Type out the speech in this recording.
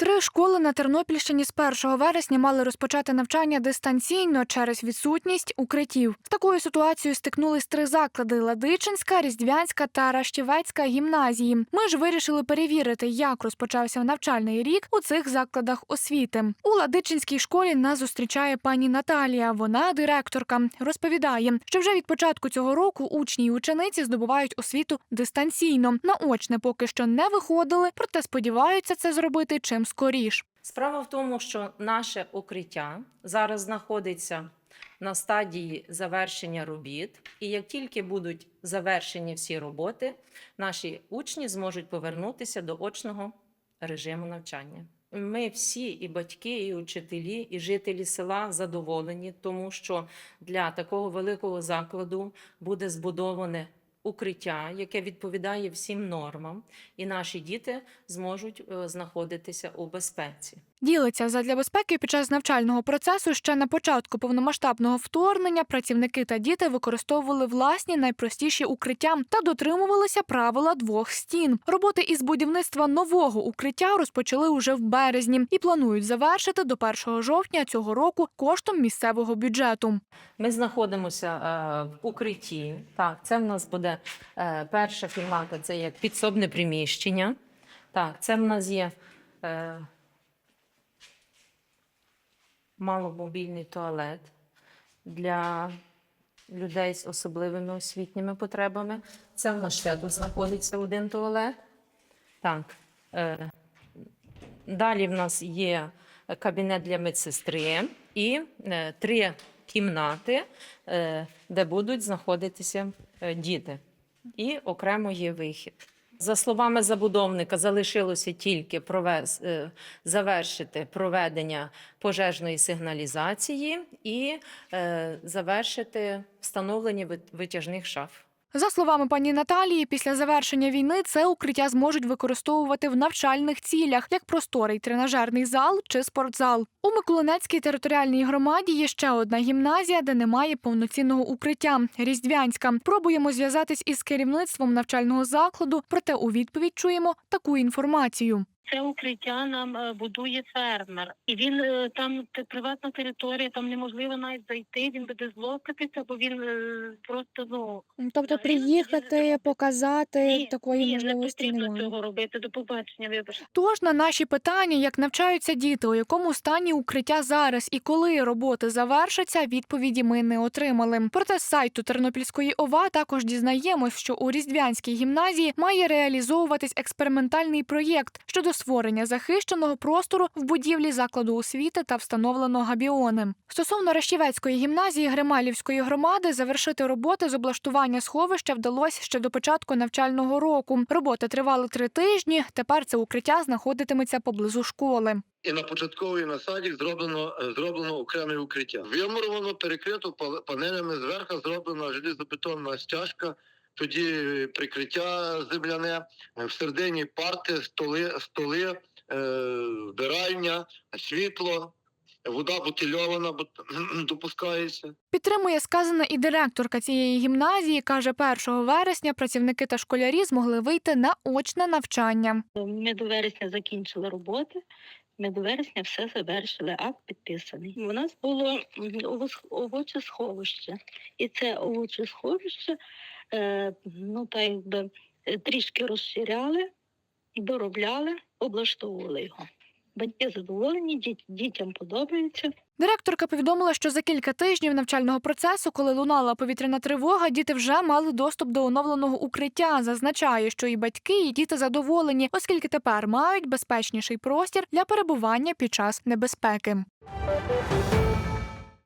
Три школи на Тернопільщині з 1 вересня мали розпочати навчання дистанційно через відсутність укриттів. З такою ситуацією стикнулись три заклади: Ладичинська, Різдвянська та Ращівецька гімназії. Ми ж вирішили перевірити, як розпочався навчальний рік у цих закладах освіти. У Ладичинській школі нас зустрічає пані Наталія. Вона директорка. Розповідає, що вже від початку цього року учні і учениці здобувають освіту дистанційно. Наочне поки що не виходили, проте сподіваються це зробити чим скоріш. Справа в тому, що наше укриття зараз знаходиться на стадії завершення робіт, і як тільки будуть завершені всі роботи, наші учні зможуть повернутися до очного режиму навчання. Ми всі, і батьки, і учителі, і жителі села задоволені, тому що для такого великого закладу буде збудоване укриття, яке відповідає всім нормам, і наші діти зможуть е, знаходитися у безпеці. Ділиться задля безпеки під час навчального процесу ще на початку повномасштабного вторгнення працівники та діти використовували власні найпростіші укриття та дотримувалися правила двох стін. Роботи із будівництва нового укриття розпочали уже в березні і планують завершити до 1 жовтня цього року коштом місцевого бюджету. Ми знаходимося е, в укритті. Так, це в нас буде е, перша кімната, це як підсобне приміщення. Так, це в нас є е, маломобільний туалет для людей з особливими освітніми потребами. Це в нас ще знаходиться один туалет. Так. Е, Далі в нас є кабінет для медсестри і е, три кімнати, е, де будуть знаходитися діти. І окремо є вихід. За словами забудовника, залишилося тільки провез, е, завершити проведення пожежної сигналізації і е, завершити встановлення витяжних шаф. За словами пані Наталії, після завершення війни це укриття зможуть використовувати в навчальних цілях, як просторий тренажерний зал чи спортзал. У Миколинецькій територіальній громаді є ще одна гімназія, де немає повноцінного укриття Різдвянська. Пробуємо зв'язатись із керівництвом навчального закладу, проте у відповідь чуємо таку інформацію. Це укриття нам е, будує фермер, і він е, там приватна територія, там неможливо навіть зайти. Він буде зловтатися, бо він е, просто ну Тобто приїхати, показати ні, ні, не потрібно цього робити. До побачення, вибачте. Тож на наші питання, як навчаються діти, у якому стані укриття зараз і коли роботи завершаться, відповіді ми не отримали. Проте з сайту Тернопільської ОВА також дізнаємось, що у Різдвянській гімназії має реалізовуватись експериментальний проєкт щодо створення захищеного простору в будівлі закладу освіти та встановлено габіони. Стосовно Ращівецької гімназії Грималівської громади завершити роботи з облаштування сховища вдалося ще до початку навчального року. Роботи тривали три тижні. Тепер це укриття знаходитиметься поблизу школи. І на початковій насаді зроблено е, зроблено окреме укриття. Вимуровано, перекрито панелями зверху зроблена желізобетонна стяжка. Тоді е, прикриття земляне е, всередині парти, столи, столи, е, вбиральня, світло, вода бутильована бут- допускається. Підтримує сказане і директорка цієї гімназії. каже, 1 вересня працівники та школярі змогли вийти на очне навчання. Ми до вересня закінчили роботи. Ми до вересня все завершили, акт підписаний. У нас було овочесховище. І це овочесховище, ну так якби е, трішки розширяли, доробляли, облаштовували його. Батьки задоволені, діт- дітям подобається. Директорка повідомила, що за кілька тижнів навчального процесу, коли лунала повітряна тривога, діти вже мали доступ до оновленого укриття. Зазначає, що і батьки, і діти задоволені, оскільки тепер мають безпечніший простір для перебування під час небезпеки.